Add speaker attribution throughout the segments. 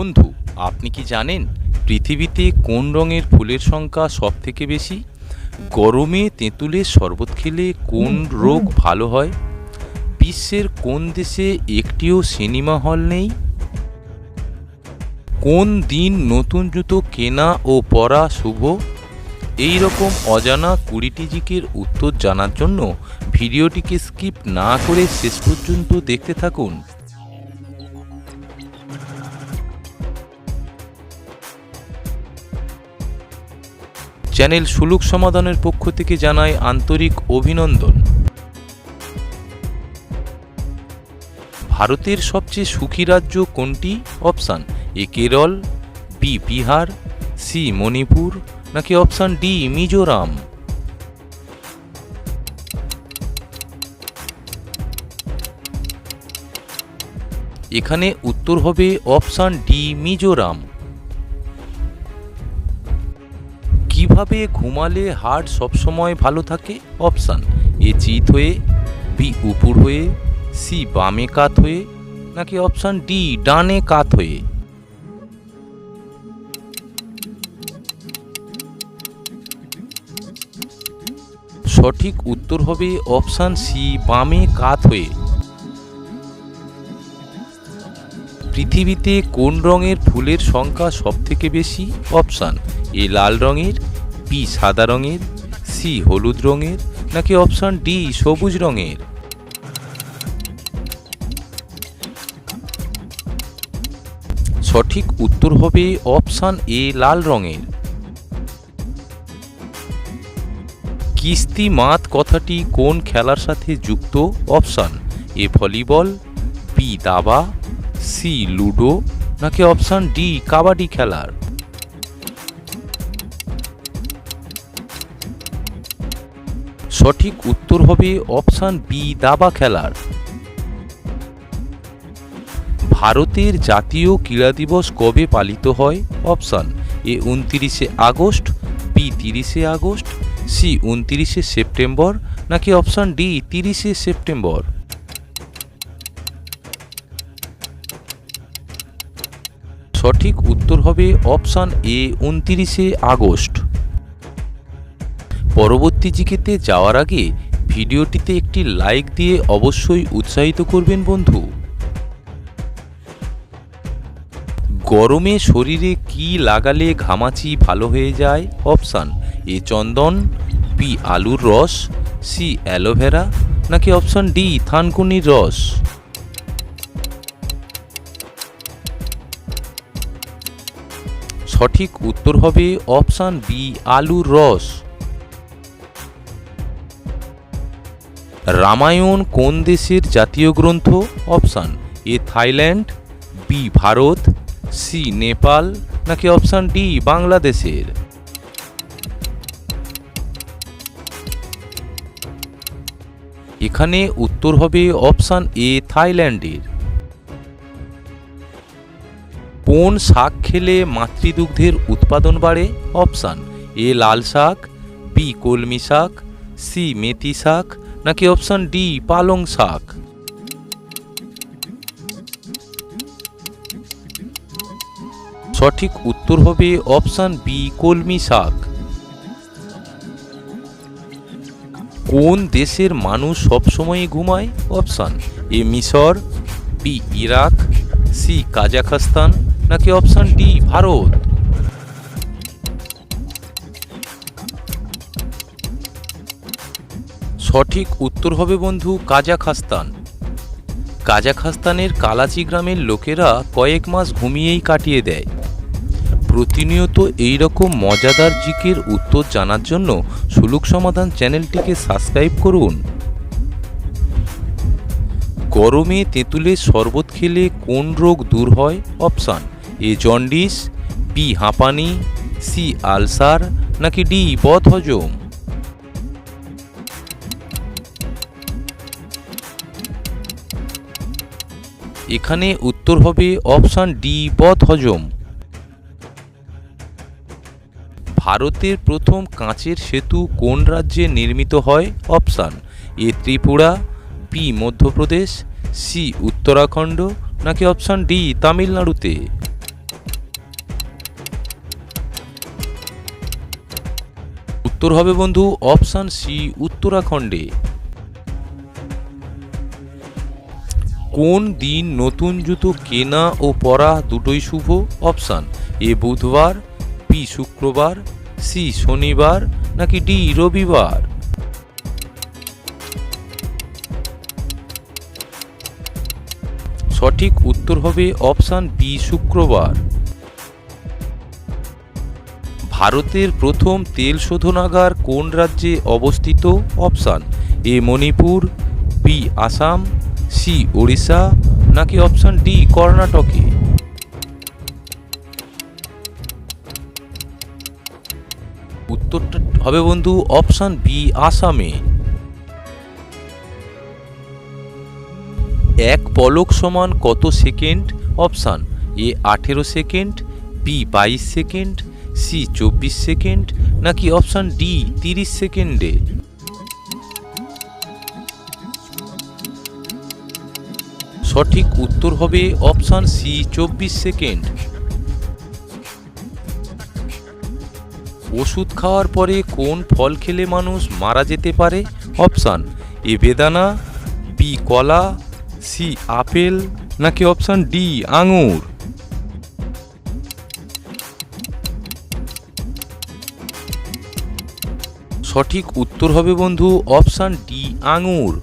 Speaker 1: বন্ধু, আপনি কি জানেন পৃথিবীতে কোন রঙের ফুলের সংখ্যা সব থেকে বেশি? গরমে তেঁতুলের শরবত খেলে কোন রোগ ভালো হয়? বিশ্বের কোন দেশে একটিও সিনেমা হল নেই? কোন দিন নতুন জুতো কেনা ও পরা শুভ? এই রকম অজানা কুড়িটি জিকের উত্তর জানার জন্য ভিডিওটিকে স্কিপ না করে শেষ পর্যন্ত দেখতে থাকুন। চ্যানেল সুলুক সমাধানের পক্ষ থেকে জানাই আন্তরিক অভিনন্দন। ভারতের সবচেয়ে সুখী রাজ্য কোনটি? Option A Kerala, B Bihar, C Manipur, নাকি অপশান ডি মিজোরাম? এখানে উত্তর হবে অপশান ডি মিজোরাম। কীভাবে ঘুমালে হার্ট সবসময় ভালো থাকে? অপশান, এ চিত হয়ে, বি উপর হয়ে, সি বামে কাত হয়ে, নাকি অপশান ডি ডানে কাত হয়ে? সঠিক উত্তর হবে অপশান সি বামে কাত হয়ে। পৃথিবীতে কোন রঙের ফুলের সংখ্যা সবথেকে বেশি? অপশান, এ লাল রঙের, বি সাদা রঙের, সি হলুদ রঙের, নাকি অপশান ডি সবুজ রঙের? সঠিক উত্তর হবে অপশান এ লাল রঙের। কিস্তি মাত কথাটি কোন খেলার সাথে যুক্ত? অপশান, এ ভলিবল, বি দাবা সি, লুডো, নাকি অপশান ডি, কাবাডি খেলার? সঠিক উত্তর হবে অপশান বি, দাবা খেলার। ভারতের জাতীয় ক্রীড়া দিবস কবে পালিত হয়? অপশান এ, উনতিরিশে আগস্ট, বি, তিরিশে আগস্ট, সি, উনতিরিশে সেপ্টেম্বর, নাকি অপশান ডি, তিরিশে সেপ্টেম্বর? সঠিক উত্তর হবে অপশান এ, উনতিরিশে আগস্ট। পরবর্তী জিকেতে যাওয়ার আগে ভিডিওটিতে একটি লাইক দিয়ে অবশ্যই উৎসাহিত করবেন বন্ধু। গরমে শরীরে কি লাগালে ঘামাচি ভালো হয়ে যায়? অপশান এ, চন্দন, বি, আলুর রস, সি, অ্যালোভেরা, নাকি অপশান ডি, থানকুনির রস? সঠিক উত্তর হবে অপশান বি, আলুর রস। রামায়ণ কোন দেশের জাতীয় গ্রন্থ? Option A, Thailand, B, Bharat, C, Nepal, নাকি অপশান ডি, বাংলাদেশের? এখানে উত্তর হবে অপশান এ, থাইল্যান্ডের। কোন শাক খেলে মাতৃদুগ্ধের উৎপাদন বাড়ে? অপশান, এ লাল শাক, বি কলমি শাক, সি মেথি শাক, নাকি অপশান ডি পালং শাক? সঠিক উত্তর হবে অপশান বি কলমি শাক। কোন দেশের মানুষ সবসময় ঘুমায়? অপশান, এ মিশর, বি ইরাক, সি কাজাখস্তান নাকি অপশান ডি ভারত। সঠিক উত্তর হবে বন্ধু কাজাখস্তান। কাজাখস্তানের কালাচি গ্রামের লোকেরা কয়েক মাস ঘুমিয়েই কাটিয়ে দেয়। প্রতিনিয়ত এই রকম মজাদার জিকের উত্তর জানার জন্য সুলুক সমাধান চ্যানেলটিকে সাবস্ক্রাইব করুন। গরমে তেঁতুলের শরবত খেলে কোন রোগ দূর হয়? অপশান এ জন্ডিস বি হাঁপানি, সি আলসার, নাকি ডি বদহজম? এখানে উত্তর হবে অপশান ডি, বদহজম। ভারতের প্রথম কাঁচের সেতু কোন রাজ্যে নির্মিত হয়? Option A, Tripura B Madhya Pradesh, C, Uttarakhand, নাকি অপশান ডি, তামিলনাড়ুতে? উত্তর হবে বন্ধু অপশান সি, উত্তরাখণ্ডে। কোন দিন নতুন জুতো কেনা ও পরা দুটোই শুভ? অপশান এ, বুধবার, বি, শুক্রবার, সি, শনিবার, নাকি ডি, রবিবার? সঠিক উত্তর হবে অপশান বি, শুক্রবার। ভারতের প্রথম তেল শোধনাগার কোন রাজ্যে অবস্থিত? Option A, Manipur B Assam C Odisha, নাকি অপশান ডি কর্ণাটকে? উত্তরটা হবে বন্ধু অপশান বি আসামে। এক পলক সমান কত সেকেন্ড? অপশান এ, আঠেরো সেকেন্ড বি বাইশ সেকেন্ড সি চব্বিশ সেকেন্ড নাকি অপশান ডি তিরিশ সেকেন্ডে? সঠিক উত্তর হবে অপশান সি চব্বিশ সেকেন্ড। ওষুধ খাওয়ার পরে কোন ফল খেলে মানুষ মারা যেতে পারে? অপশান এ বেদানা, বি কলা, সি আপেল, নাকি অপশান ডি আঙুর? সঠিক উত্তর হবে বন্ধু অপশান ডি, আঙুর।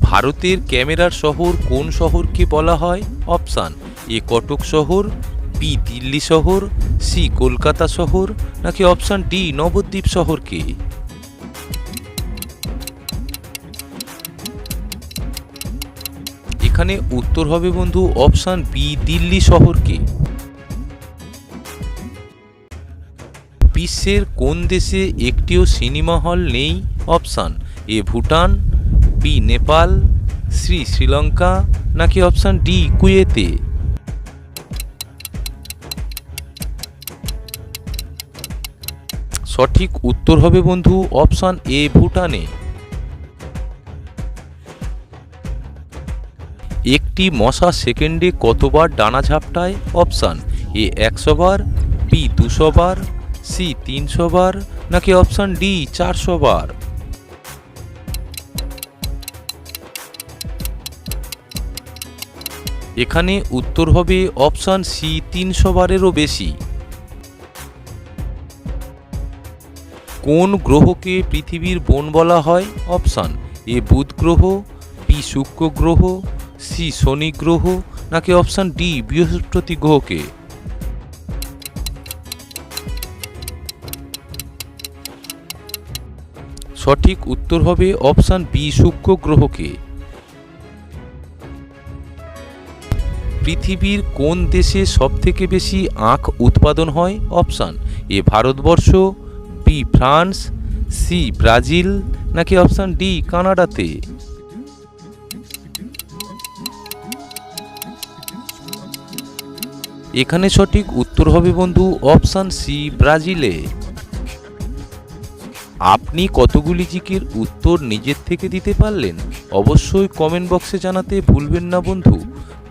Speaker 1: ভারতের ক্যামেরার শহর কোন শহরকে বলা হয়? অপশান এ, কটক শহর, বি, দিল্লি শহর, সি, কলকাতা শহর, নাকি অপশান ডি, নবদ্বীপ শহরকে? এখানে উত্তর হবে বন্ধু অপশান বি, দিল্লি শহরকে। বিশ্বের কোন দেশে একটিও সিনেমা হল নেই? Option A Bhutan, B Nepal, C Sri Lanka, নাকি অপশান ডি কুয়েতে? সঠিক উত্তর হবে বন্ধু অপশান এ ভুটানে। একটি মশা সেকেন্ডে কতবার ডানা ঝাপটায়? অপশান এ একশো বার, বি দুশো বার সি তিনশো বার নাকি অপশান ডি চারশো বার? এখানে উত্তর হবে অপশান সি তিনশো বারেরও বেশি। কোন গ্রহকে পৃথিবীর বোন বলা হয়? অপশান এ বুধ গ্রহ, বি শুক্র গ্রহ, সি শনি গ্রহ, নাকি অপশান ডি বৃহস্পতি গ্রহকে? সঠিক উত্তর হবে অপশান বি শুক্র গ্রহকে। পৃথিবীর কোন দেশে সবথেকে বেশি আখ উৎপাদন হয়? Option A, Bharatvarsha, B, France, C, Brazil, নাকি অপশান ডি, কানাডাতে? এখানে সঠিক উত্তর হবে বন্ধু অপশান সি, ব্রাজিলে। আপনি কতগুলি জিকের উত্তর নিজের থেকে দিতে পারলেন অবশ্যই কমেন্ট বক্সে জানাতে ভুলবেন না বন্ধু।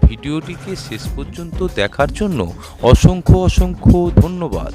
Speaker 1: ভিডিওটিকে শেষ পর্যন্ত দেখার জন্য অসংখ্য অসংখ্য ধন্যবাদ।